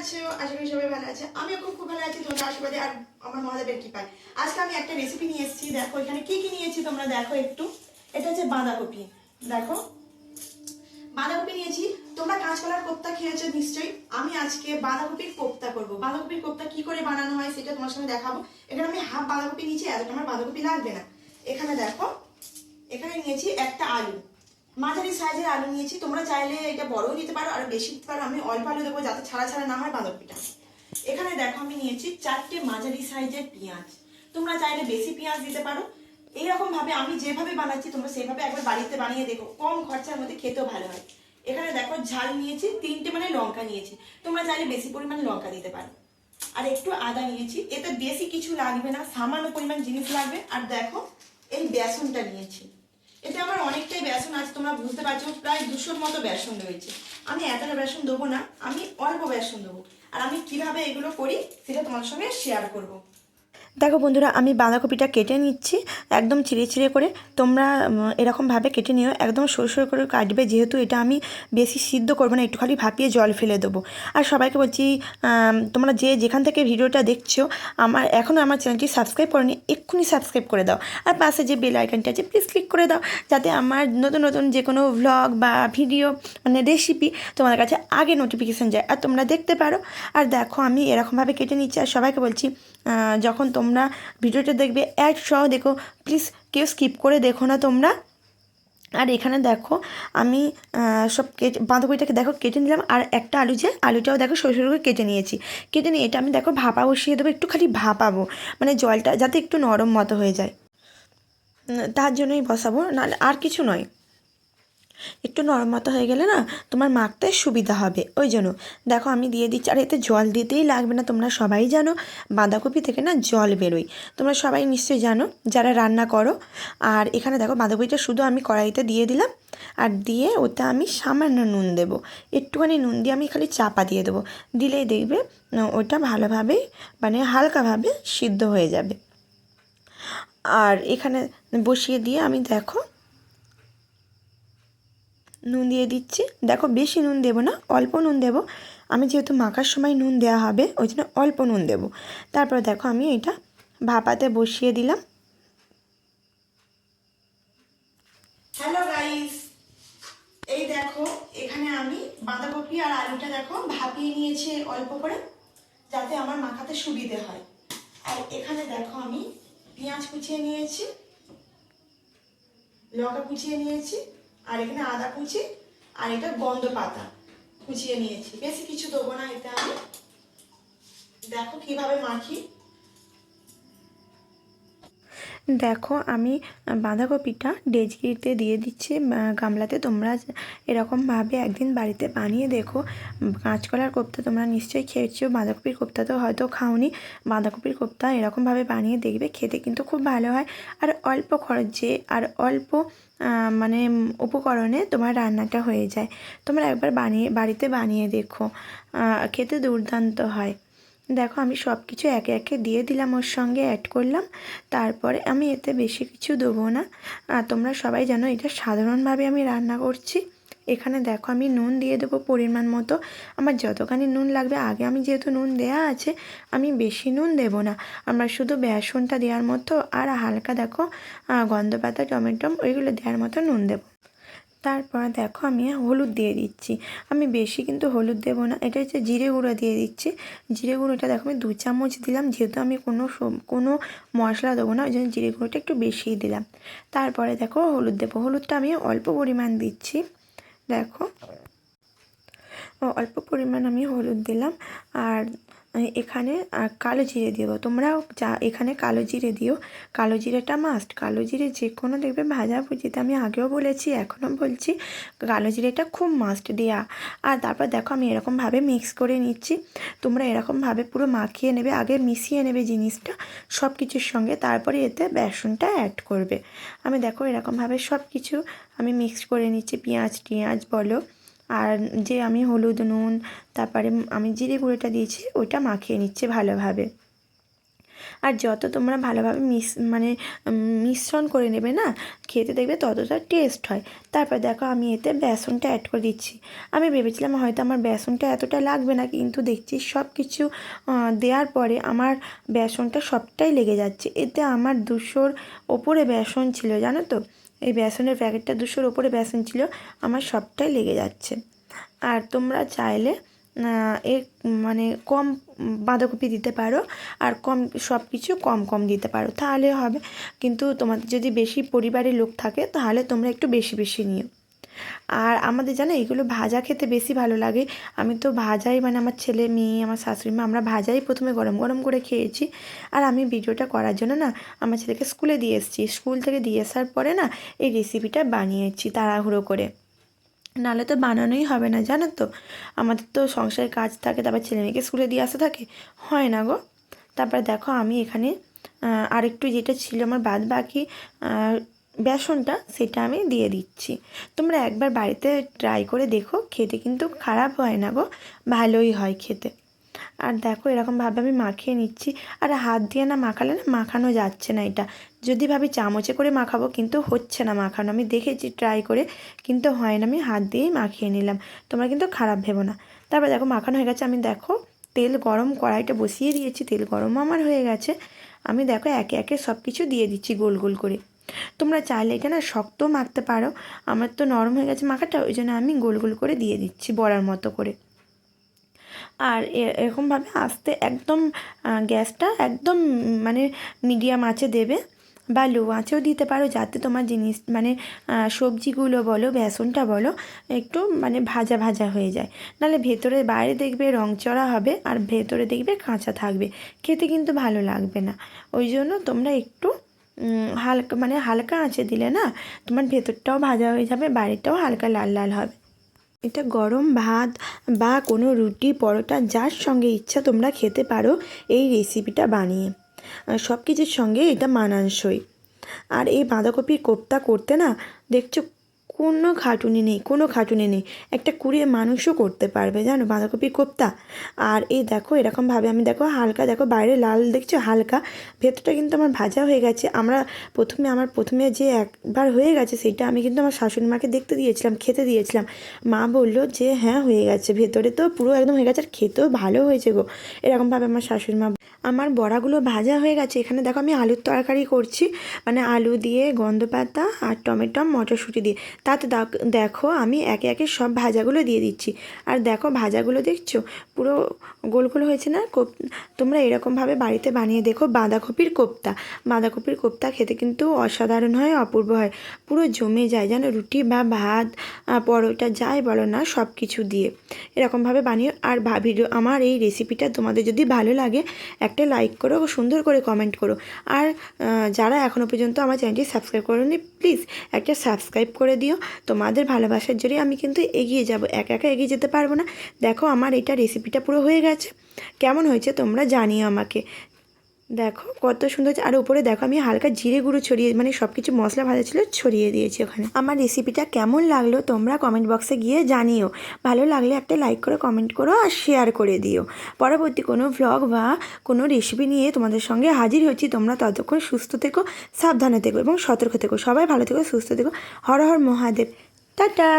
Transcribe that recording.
আছো? আশা করি সবাই ভালো আছে। আমিও খুব খুব ভালো আছি, তোমাদের আশীর্বাদে আর আমার মহাদেবের কৃপায়। আজকে আমি একটা রেসিপি নিয়ে এসেছি, দেখো, এখানে কি কি নিয়েছি তোমরা দেখো একটু। এটা হচ্ছে বাঁধাকপি, দেখো। বাঁধাকপি নিয়েছি। তোমরা কাঁচকলার কোপ্তা খেয়েছো নিশ্চয়ই। আমি আজকে বাঁধাকপির কোপ্তা করব। বাঁধাকপির কোপ্তা কি করে বানানো হয় সেটা তোমার সঙ্গে দেখাবো। এখানে আমি হাফ বাঁধাকপি নিয়েছি, এতটা আমার বাঁধাকপি লাগবে না। এখানে দেখো, এখানে নিয়েছি একটা আলু। মাঝারি সাইজের আলু নিয়েছি। তোমরা চাইলে এটা বড়ও নিতে পারো, আর বেশি নিতে পারো। আমি অল্প আলু দেবো যাতে ছাড়া ছাড়া না হয় বাঁধাকপিটা। এখানে দেখো আমি নিয়েছি চারটে মাঝারি সাইজের পেঁয়াজ। তোমরা চাইলে বেশি পেঁয়াজ দিতে পারো। এইরকম ভাবে আমি যেভাবে বানাচ্ছি, তোমরা সেভাবে একবার বাড়িতে বানিয়ে দেখো। কম খরচার মধ্যে খেতেও ভালো হয়। এখানে দেখো ঝাল নিয়েছি, তিনটে মানে লঙ্কা নিয়েছি। তোমরা চাইলে বেশি পরিমাণে লঙ্কা দিতে পারো। আর একটু আদা নিয়েছি। এতে বেশি কিছু লাগবে না, সামান্য পরিমাণ জিনিস লাগবে। আর দেখো এই বেসনটা নিয়েছি। এতে আমার অনেকটাই বেসন আছে, তোমরা বুঝতে পারছ, প্রায় দুশোর মতো বেসন রয়েছে। আমি এতটা বেসন দেবো না, আমি অল্প বেসন দেবো। আর আমি কীভাবে এগুলো করি, সেটা তোমার সঙ্গে শেয়ার করব। দেখো বন্ধুরা, আমি বাঁধাকপিটা কেটে নিচ্ছি, একদম চিড়ে চিড়ে করে। তোমরা এরকমভাবে কেটে নিও, একদম সরু সরু করে কাটবে। যেহেতু এটা আমি বেশি সিদ্ধ করব না একটু খালি ভাপিয়ে জল ফেলে দেবো। আর সবাইকে বলছি তোমরা যে যেখান থেকে ভিডিওটা দেখছ, আমার এখনও আমার চ্যানেলটি সাবস্ক্রাইব করনি, এক্ষুনি সাবস্ক্রাইব করে দাও। আর পাশে যে বেল আইকনটা আছে, প্লিজ ক্লিক করে দাও, যাতে আমার নতুন নতুন যে কোনো ভ্লগ বা ভিডিও মানে রেসিপি তোমাদের কাছে আগে নোটিফিকেশান যায়। আর তোমরা দেখতে পারো। আর দেখো, আমি এরকমভাবে কেটে নিচ্ছি। আর সবাইকে বলছি যখন তোমরা ভিডিওটা দেখবে অ্যাড সহ দেখো প্লিজ কেউ স্কিপ করে দেখো না তোমরা। আর এখানে দেখো, আমি সব কেটে, বাঁধাকপিটাকে দেখো কেটে নিলাম, আর একটা আলু যে, আলুটাও দেখো সরু সরু করে কেটে নিয়েছি। কেটে নিয়ে এটা আমি দেখো ভাপা বসিয়ে দেবো, একটু খালি ভাপাবো মানে জলটা যাতে একটু নরম মতো হয়ে যায়। তার জন্যই বসাবো, নাহলে আর কিছু নয়। একটু নরম মতো হয়ে গেলে না তোমার মাখতে সুবিধা হবে। ওই জন্য, দেখো আমি দিয়ে দিচ্ছি আর এতে জল দিতেই লাগবে না, তোমরা সবাই জানো, বাঁধাকপি থেকে না জল বেরোয়। তোমরা সবাই নিশ্চয়ই জানো, যারা রান্না করো, আর এখানে দেখো বাঁধাকপিটা শুধু আমি কড়াইতে দিয়ে দিলাম, আর দিয়ে ওতে আমি সামান্য নুন দেবো। একটুখানি নুন দিয়ে আমি খালি চাপা দিয়ে দেবো, দিলেই দেখবে ওটা ভালোভাবেই মানে হালকাভাবে সিদ্ধ হয়ে যাবে। আর এখানে বসিয়ে দিয়ে আমি দেখো নুন দিয়ে দিচ্ছি। দেখো বেশি নুন দেবো না, অল্প নুন দেবো। আমি যেহেতু মাখার সময় নুন দেওয়া হবে, ওই জন্য অল্প নুন দেবো। তারপর দেখো আমি এটা ভাপাতে বসিয়ে দিলাম। হ্যালো গাইস এই দেখো এখানে আমি বাঁধাকপি আর আলুটা দেখো ভাপিয়ে নিয়েছি অল্প করে, যাতে আমার মাখাতে সুবিধে হয়। আর এখানে দেখো আমি পেঁয়াজ কুচিয়ে নিয়েছি, লঙ্কা কুচিয়ে নিয়েছি আর এখানে আদা কুচি, আর এটা গন্ধ পাতা। কুচিয়ে নিয়েছি। বেশি কিছু দেবো না এটা আমি। দেখো কীভাবে মাখি। দেখো, আমি বাঁধাকপিটা ডেজকিতে দিয়ে দিচ্ছি গামলাতে। তোমরা এরকমভাবে একদিন বাড়িতে বানিয়ে দেখো। কাঁচকলার কোপ্তা তোমরা নিশ্চয়ই খেয়েছো, বাঁধাকপির কোপ্তা তো হয়তো খাওনি। বাঁধাকপির কোপ্তা এরকমভাবে বানিয়ে দেখবে, খেতে কিন্তু খুব ভালো হয়। আর অল্প খরচে, আর অল্প মানে উপকরণে তোমার রান্নাটা হয়ে যায়। তোমরা একবার বানিয়ে, বাড়িতে বানিয়ে দেখো। খেতে দুর্দান্ত হয়। দেখো, আমি সব কিছু একে একে দিয়ে দিলাম, ওর সঙ্গে অ্যাড করলাম। তারপরে আমি এতে বেশি কিছু দেবো না। তোমরা সবাই জানো, এটা সাধারণভাবে আমি রান্না করছি। এখানে দেখো, আমি নুন দিয়ে দেবো পরিমাণ মতো। আমার যতখানি নুন লাগবে, আগে আমি যেহেতু নুন দেয়া আছে, আমি বেশি নুন দেব না। আমরা শুধু বেসনটা দেওয়ার মতো, আর হালকা দেখো গন্ধ পাতা, টমেটো, ওইগুলো দেওয়ার মতো নুন দেবো। তারপর দেখো আমি হলুদ দিয়ে দিচ্ছি। আমি বেশি কিন্তু হলুদ দেবো না। এটা হচ্ছে জিরে গুঁড়ো দিয়ে দিচ্ছি। জিরে গুঁড়োটা দেখো আমি দু চামচ দিলাম। যেহেতু আমি কোনো কোনো মশলা দেবো না, ওই জন্য জিরে গুঁড়োটা একটু বেশিই দিলাম। তারপরে দেখো হলুদ দেবো। হলুদটা আমি অল্প পরিমাণ দিচ্ছি। দেখো অল্প পরিমাণ আমি হলুদ দিলাম। আর এখানে কালো জিরে দেবো তোমরাও যা এখানে কালো জিরে দিও। কালো জিরেটা মাস্ট কালো জিরে যে কোনো দেখবে ভাজা ভুজিতে, আমি আগেও বলেছি, এখনও বলছি, কালো জিরেটা খুব মাস্ট দেওয়া আর তারপর দেখো আমি এরকমভাবে মিক্স করে নিচ্ছি। তোমরা এরকমভাবে পুরো মাখিয়ে নেবে, আগে মিশিয়ে নেবে জিনিসটা সব কিছুর সঙ্গে, তারপরে এতে বেসনটা অ্যাড করবে। আমি দেখো এরকমভাবে সব কিছু আমি মিক্স করে নিচ্ছি। পেঁয়াজ, টিয়াজ বলো আর যে আমি হলুদ, নুন, তারপরে আমি জিরে গুঁড়োটা দিয়েছি, ওইটা মাখিয়ে নিচ্ছি ভালোভাবে। আর যত তোমরা ভালোভাবে মিস মানে মিশ্রণ করে নেবে না, খেতে দেখবে ততটা টেস্ট হয়। তারপর দেখো আমি এতে বেসনটা অ্যাড করে দিচ্ছি। আমি ভেবেছিলাম হয়তো আমার বেসনটা এতটা লাগবে না, কিন্তু দেখছি সব কিছু দেওয়ার পরে আমার বেসনটা সবটাই লেগে যাচ্ছে। এতে আমার দুশোর ওপরে বেসন ছিল, জানো তো? এই বেসনের প্যাকেটটা দুশোর ওপরে বেসন ছিল, আমার সবটাই লেগে যাচ্ছে। আর তোমরা চাইলে এর মানে কম বাঁধাকপি দিতে পারো, আর কম সব কিছু কম কম দিতে পারো। তাহলে হবে, কিন্তু তোমাদের যদি বেশি পরিবারের লোক থাকে, তাহলে তোমরা একটু বেশি বেশি নিও। আর আমাদের জানো, এগুলো ভাজা খেতে বেশি ভালো লাগে। আমি তো ভাজাই মানে আমার ছেলে, মেয়ে, আমার শাশুড়ি মা, আমরা ভাজাই প্রথমে গরম গরম করে খেয়েছি। আর আমি ভিডিওটা করার জন্য না, আমার ছেলেকে স্কুলে দিয়ে এসেছি। স্কুল থেকে দিয়ে আসার পরে না, এই রেসিপিটা বানিয়েছি তাড়াহুড়ো করে। নাহলে তো বানানোই হবে না, জানো তো। আমাদের তো সংসারের কাজ থাকে, তারপর ছেলে মেয়েকে স্কুলে দিয়ে আসা থাকে। হয় না গো। তারপরে দেখো, আমি এখানে আরেকটু যেটা ছিল আমার বাদ বাকি বেসনটা সেটা আমি দিয়ে দিচ্ছি। তোমরা একবার বাড়িতে ট্রাই করে দেখো, খেতে কিন্তু খারাপ হয় না গো, ভালোই হয় খেতে। আর দেখো এরকমভাবে আমি মাখিয়ে নিচ্ছি। আর হাত দিয়ে না মাখালে না মাখানো যাচ্ছে না এটা। যদি ভাবি চামচে করে মাখাবো কিন্তু হচ্ছে না মাখানো। আমি দেখেছি ট্রাই করে, কিন্তু হয় না। আমি হাত দিয়েই মাখিয়ে নিলাম। তোমরা কিন্তু খারাপ ভেবো না। তারপর দেখো মাখানো হয়ে গেছে। আমি দেখো তেল গরম কড়াইটা বসিয়ে দিয়েছি। তেল গরম আমার হয়ে গেছে। আমি দেখো একে একে সব কিছু দিয়ে দিচ্ছি গোল গোল করে। তোমরা চাইলে এটা না শক্ত মাখতে পারো। আমার তো নরম হয়ে গেছে মাখাটা, ওই জন্য আমি গোল গোল করে দিয়ে দিচ্ছি বড়ার মতো করে। আর এরকমভাবে আস্তে একদম গ্যাসটা একদম মানে মিডিয়াম আঁচে দেবে বা লো আঁচেও দিতে পারো, যাতে তোমার জিনিস মানে সবজিগুলো বলো, বেসনটা বলো, একটু মানে ভাজা ভাজা হয়ে যায়। নাহলে ভেতরে বাইরে দেখবে রং চড়া হবে, আর ভেতরে দেখবে কাঁচা থাকবে। খেতে কিন্তু ভালো লাগবে না। ওই জন্য তোমরা একটু হালকা মানে হালকা আঁচে দিলে না তোমার ভেতরটাও ভাজা হয়ে যাবে বাইরেটাও হালকা লাল লাল হবে। এটা গরম ভাত বা কোনো রুটি, পরোটা, যার সঙ্গে ইচ্ছা তোমরা খেতে পারো এই রেসিপিটা বানিয়ে। সব কিছুর সঙ্গে এটা মানানসই। আর এই বাঁধাকপির কোপ্তা করতে না দেখছ কোনো খাটুনি নেই, কোনো খাটুনি নেই। একটা কুড়িয়ে মানুষও করতে পারবে, জানো? বাঁধাকপির কোপ্তা। আর এই দেখো, এরকমভাবে আমি দেখো, হালকা দেখো, বাইরে লাল দেখছ, হালকা। ভেতরটা কিন্তু আমার ভাজা হয়ে গেছে। আমরা প্রথমে, আমার প্রথমে যে একবার হয়ে গেছে সেটা আমি কিন্তু আমার শাশুড়ি মাকে দেখতে দিয়েছিলাম, খেতে দিয়েছিলাম। মা বলল যে হ্যাঁ হয়ে গেছে। ভেতরে তো পুরো একদম হয়ে গেছে, আর খেতেও ভালো হয়েছে গো। এরকমভাবে আমার শাশুড়ি মা আমার বড়াগুলো ভাজা হয়ে গেছে। এখানে দেখো, আমি আলুর তরকারি করছি। মানে আলু দিয়ে গন্ধ পাতা আর টমেটো, মটরশুঁটি দিয়ে। তাতে দেখো আমি একে একে সব ভাজাগুলো দিয়ে দিচ্ছি। আর দেখো ভাজাগুলো দেখছ? পুরো গোল গোল হয়েছে না? কোপ, তোমরা এরকমভাবে বাড়িতে বানিয়ে দেখো বাঁধাকপির কোপ্তা। বাঁধাকপির কোপ্তা খেতে কিন্তু অসাধারণ হয়, অপূর্ব হয়। পুরো জমে যায় যেন রুটি বা ভাত পরোটা যাই বলো না সব কিছু দিয়ে। এরকমভাবে বানিয়ে আর ভিডিও, আমার এই রেসিপিটা তোমাদের যদি ভালো লাগে, একটা লাইক করো, সুন্দর করে কমেন্ট করো। আর যারা এখনও পর্যন্ত আমার চ্যানেলটি সাবস্ক্রাইব করেনি, প্লিজ একটা সাবস্ক্রাইব করে দিও। তোমাদের ভালোবাসার জন্যই আমি কিন্তু এগিয়ে যাব। একা একা এগিয়ে যেতে পারব না। দেখো, আমার এটা রেসিপিটা পুরো হয়ে গেছে। কেমন হয়েছে তোমরা জানিও আমাকে। দেখো, কত সুন্দর আর উপরে দেখো, আমি হালকা জিরে গুঁড়ো ছড়িয়ে মানে সব কিছু মশলা ভাজা ছিল, ছড়িয়ে দিয়েছি ওখানে। আমার রেসিপিটা কেমন লাগল তোমরা কমেন্ট বক্সে গিয়ে জানিও। ভালো লাগলে একটা লাইক করে কমেন্ট করো আর শেয়ার করে দিও। পরবর্তী কোনো ভ্লগ বা কোনো রেসিপি নিয়ে তোমাদের সঙ্গে হাজির হচ্ছি। তোমরা ততক্ষণ সুস্থ থেকো, সাবধানে থেকো এবং সতর্ক থেকো। সবাই ভালো থেকো, সুস্থ থেকো। হর হর মহাদেব। টাটা!